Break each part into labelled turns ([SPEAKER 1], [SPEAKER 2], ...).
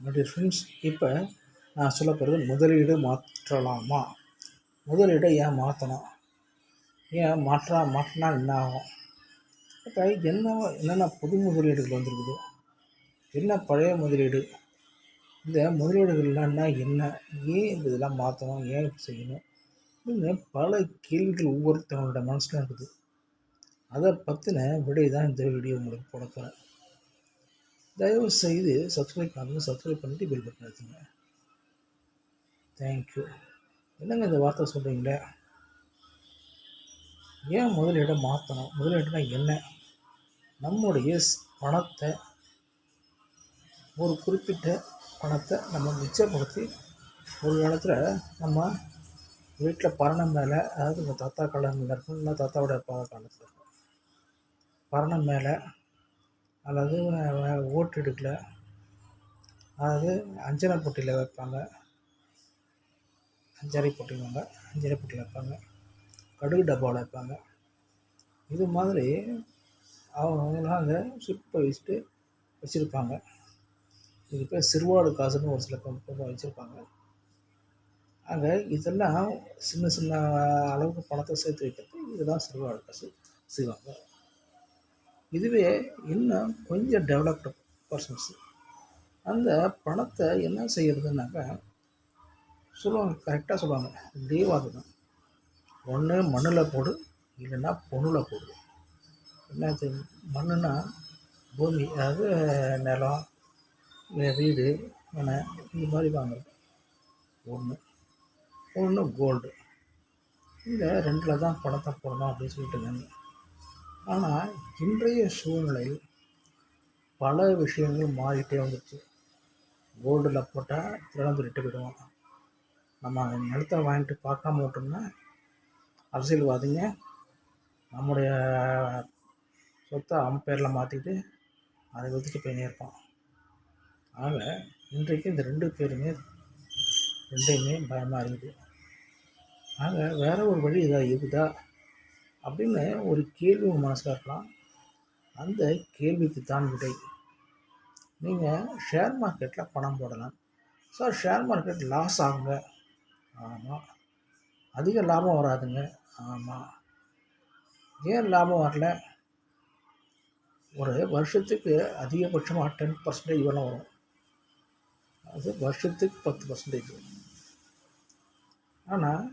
[SPEAKER 1] என்னுடைய ஃப்ரெண்ட்ஸ் இப்போ நான் சொல்ல போகிறது முதலீடு மாற்றலாமா? முதலீடை ஏன் மாற்றணும் ஏன் மாற்றா மாற்றினா என்ன ஆகும்? இப்போ என்ன என்னென்ன புது முதலீடுகள் வந்திருக்குது? என்ன பழைய முதலீடு? இந்த முதலீடுகள்லாம் என்ன? ஏன் இந்த இதெல்லாம் மாற்றணும் ஏன் இப்படி செய்யணும்? இன்னும் பல கேள்விகள் ஒவ்வொருத்தவங்களோட மனசில் இருக்குது. அதை பற்றின விடை தான் இந்த வீடியோ உங்களுக்கு போட போகிறேன் தயவு செய்து சப்ஸ்கிரைப் பண்ணுங்கள் சப்ஸ்கிரைப் பண்ணிட்டு பில் பட்டன் எடுத்துங்க தேங்க்யூ என்னங்க இந்த வார்த்தை சொல்கிறீங்களே ஏன் முதலீடை மாற்றணும் முதலீடுனா என்ன? நம்முடைய பணத்தை ஒரு குறிப்பிட்ட பணத்தை நம்ம மிச்சப்படுத்தி ஒரு காலத்தில் நம்ம வீட்டில் பரணம் மேலே அதாவது உங்கள் தாத்தா காலங்களில் இருக்கும் இல்லை தாத்தாவோட அப்பா காலத்தில் இருக்கும். பரணம் மேலே அல்லது ஓட்டு எடுக்கல. அதாவது அஞ்சனை பொட்டியில் வைப்பாங்க. அஞ்சரை பொட்டிவாங்க அஞ்சரை பொட்டியில் வைப்பாங்க. கடுகு டப்பாவில் வைப்பாங்க. இது மாதிரி அவங்களாம் அதை சுருப்பை வச்சுட்டு வச்சுருப்பாங்க. இது பேர் சிறுவாடு காசுன்னு ஒரு சில பக்கம் வச்சுருப்பாங்க. ஆக இதெல்லாம் சின்ன சின்ன அளவுக்கு பணத்தை சேர்த்து வைக்கிறது. இதுதான் சிறுவாடு காசு செய்வாங்க. இதுவே இன்னும் கொஞ்சம் டெவலப்டு பர்சன்ஸ் அந்த பணத்தை என்ன செய்கிறதுனாக்கா சொல்லுவாங்க கரெக்டாக சொல்லுவாங்க லீவாகுதான் ஒன்று மண்ணில் போடு இல்லைன்னா பொண்ணில் போடு. என்னது மண்ணுனா பூமி அதாவது நிலம் வீடு மனை இந்த மாதிரி வாங்குறது. ஒன்று ஒன்று கோல்டு இந்த ரெண்டில் தான் பணத்தை போடணும் அப்படின்னு சொல்லிட்டு இருந்தாங்க ஆனால் இன்றைய சூழ்நிலையில் பல விஷயங்கள் மாறிட்டே வந்துடுச்சு கோல்டில் போட்டால் திருடம் திருட்டு போயிடுவோம் நம்ம நிலத்தை வாங்கிட்டு பார்க்காம விட்டோம்னா அரசியல்வாதிங்க நம்முடைய சொத்தை அவன் பேரில் மாற்றிட்டு அதை விற்றுட்டு போயினே இருப்பான். ஆக இன்றைக்கு இந்த ரெண்டு பேருமே ரெண்டையுமே பயமாக இருக்குது. ஆக வேறு ஒரு வழி இதாக இருக்குதா? அப்படின்னு ஒரு கேள்வி உங்கள் மனசில் இருக்கலாம். அந்த கேள்விக்கு தான் விடை. நீங்கள் ஷேர் மார்க்கெட்டில் பணம் போடலாம். சார் ஷேர் மார்க்கெட் லாஸ் ஆகுங்க. ஆமாம் அதிக லாபம் வராதுங்க. ஆமாம் ஏன் லாபம் வரல? ஒரு வருஷத்துக்கு அதிகபட்சமாக டென் பர்சன்டேஜ் வேணும் வரும். அது வருஷத்துக்கு பத்து பர்சன்டேஜ் ஆனால்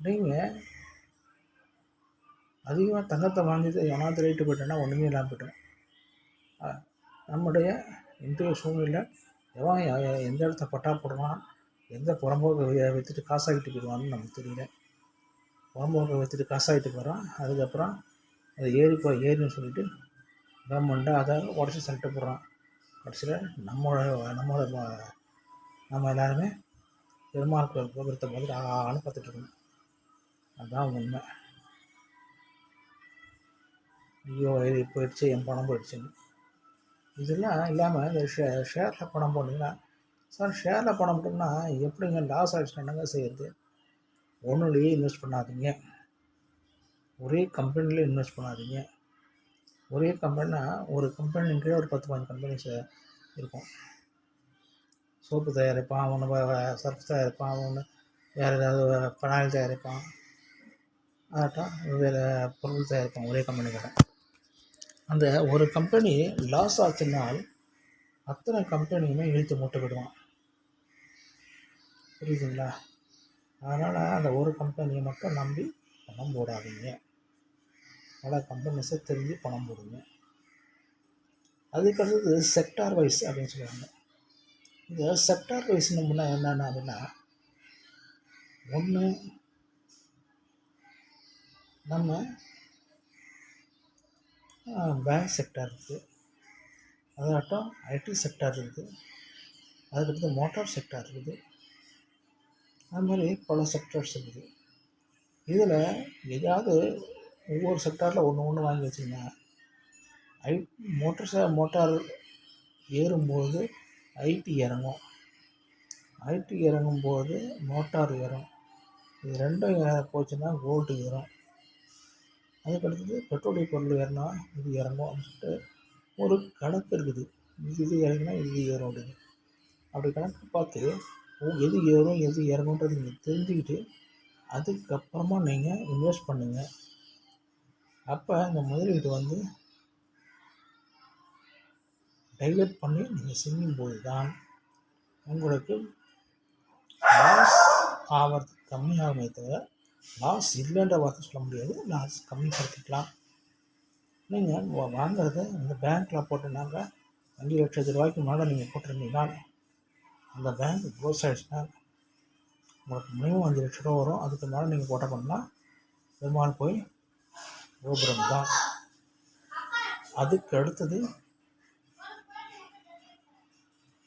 [SPEAKER 1] நீங்கள் அதிகமாக தங்கத்தை வாங்கிட்டு எவனாவது ரேட்டு போயிட்டேன்னா ஒன்றுமே இல்லாமல் போயிட்டோம். நம்முடைய இன்றைய சூழ்நிலை எவன் எந்த இடத்த பட்டா போடுவான் எந்த புறம்போக்கு வி- விற்றுட்டு காசாகிட்டு போயிடுவான்னு நமக்கு தெரியல. புறம்போக்கை விற்றுட்டு காசாகிட்டு போகிறான் அதுக்கப்புறம் அது ஏறி போ ஏறின்னு சொல்லிட்டு கவர்மெண்ட்டை அதை உடச்சி சட்டை போடுறான். கடைசியில் நம்மளோட நம்மளோட நம்ம எல்லாருமே பெருமாள் கோபுரத்தை பார்த்துட்டு ஆன்னு பார்த்துட்டு இருக்கணும். அதுதான் உண்மை. ஐயோ இது போயிடுச்சு என் பணம் போயிடுச்சுன்னு. இதெல்லாம் இல்லாமல் இந்த ஷே ஷேரில் பணம் போட்டிங்கன்னா சார் ஷேரில் பணம் போட்டோம்னா எப்படிங்க லாஸ் ஆகிடுச்சுன்னா என்னங்க செய்யறது? ஒன்றுலேயே இன்வெஸ்ட் பண்ணாதீங்க. ஒரே கம்பெனியில் இன்வெஸ்ட் பண்ணாதீங்க. ஒரே கம்பெனினா ஒரு கம்பெனி கீழே ஒரு பத்து பதினஞ்சு கம்பெனிஸ் இருக்கும். சோப்பு தயாரிப்பான் ஒன்று சர்ஃப் தயாரிப்பான் ஒன்று வேறு ஏதாவது பனாயில் தயாரிப்பான். அதாட்டம் வேறு பொருள் தயாரிப்பான் ஒரே கம்பெனிக்காரன் அந்த ஒரு கம்பெனி லாஸ் ஆச்சுனால் அத்தனை கம்பெனியுமே இழுத்து மூட்டை விடுவான் புரியுதுங்களா? அதனால் அந்த ஒரு கம்பெனியை மட்டும் நம்பி பணம் போடாதீங்க. பல கம்பெனிஸை தெரிஞ்சு பணம் போடுங்க. அதுக்கடுத்தது செக்டார் வைஸ் அப்படின்னு சொல்லுவாங்க. இந்த செக்டார் வைஸ்னு முன்னே என்னென்ன அப்படின்னா ஒன்று நம்ம பேங்க் செக்டார் இருக்குது அதாட்டம் ஐடி செக்டார் இருக்குது அதுக்கடுத்து மோட்டார் செக்டார் இருக்குது. அது மாதிரி பல செக்டர்ஸ் இருக்குது. இதில் ஏதாவது ஒவ்வொரு செக்டாரில் ஒன்று ஒன்று வாங்கி வச்சிங்கன்னா ஐ மோட்டார் ச மோட்டார் ஏறும்போது ஐடி இறங்கும். ஐடி இறங்கும்போது மோட்டார் ஏறும். இது ரெண்டும் போச்சுன்னா கோல்டு ஏறும். அதுக்கடுத்தது பெட்ரோலிய பொருள் ஏறினா இது இறங்கும் அப்படின்னு சொல்லிட்டு ஒரு கணக்கு இருக்குது. இது இது இறங்கினா இது ஏறும் அப்படின்னு. அப்படி கணக்கு பார்த்து எது ஏறும் எது இறங்குன்றது நீங்கள் தெரிஞ்சுக்கிட்டு அதுக்கப்புறமா நீங்கள் இன்வெஸ்ட் பண்ணுங்கள் அப்போ இந்த முதலீடு வந்து டைவர்ட் பண்ணி நீங்கள் செய்யும்போது தான் உங்களுக்கு லாஸ் ஆகிறது கம்மியாகுமே தவிர லாஸ் இல்லைன்ற வார்த்தை சொல்ல முடியாது. லாஸ் கம்மிப்படுத்திக்கலாம் நீங்கள் வாங்குறத இந்த பேங்க்கில் போட்டிருந்தாங்க அஞ்சு லட்சத்து ரூபாய்க்கு மேலே நீங்கள் போட்டிருந்தீங்கன்னா அந்த பேங்க் க்ளோஸ் ஆகிடுச்சுன்னா உங்களுக்கு மினிமம் அஞ்சு லட்ச ரூபா வரும். அதுக்கு மேலே நீங்கள் போட்ட பண்ணால் பெருமாள் போய் கோபுரம் தான். அதுக்கு அடுத்தது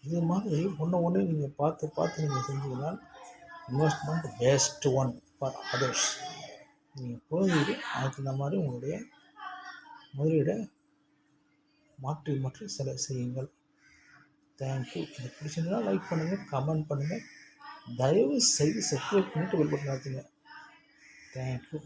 [SPEAKER 1] இது மாதிரி ஒன்று ஒன்று நீங்கள் பார்த்து பார்த்து நீங்கள் செஞ்சீங்கன்னா investment best one for others நீங்கள் புரிஞ்சுக்கிட்டு அதுக்கு தகுந்த மாதிரி உங்களுடைய முதலீடை மாற்றி மாற்றி செலவு செய்யுங்கள். தேங்க்யூ எனக்கு பிடிச்சிருந்தா லைக் பண்ணுங்கள் கமெண்ட் பண்ணுங்கள் தயவு செய்து சப்ஸ்கிரைப் பண்ணிட்டு பெல் பட்டன் தேங்க்யூ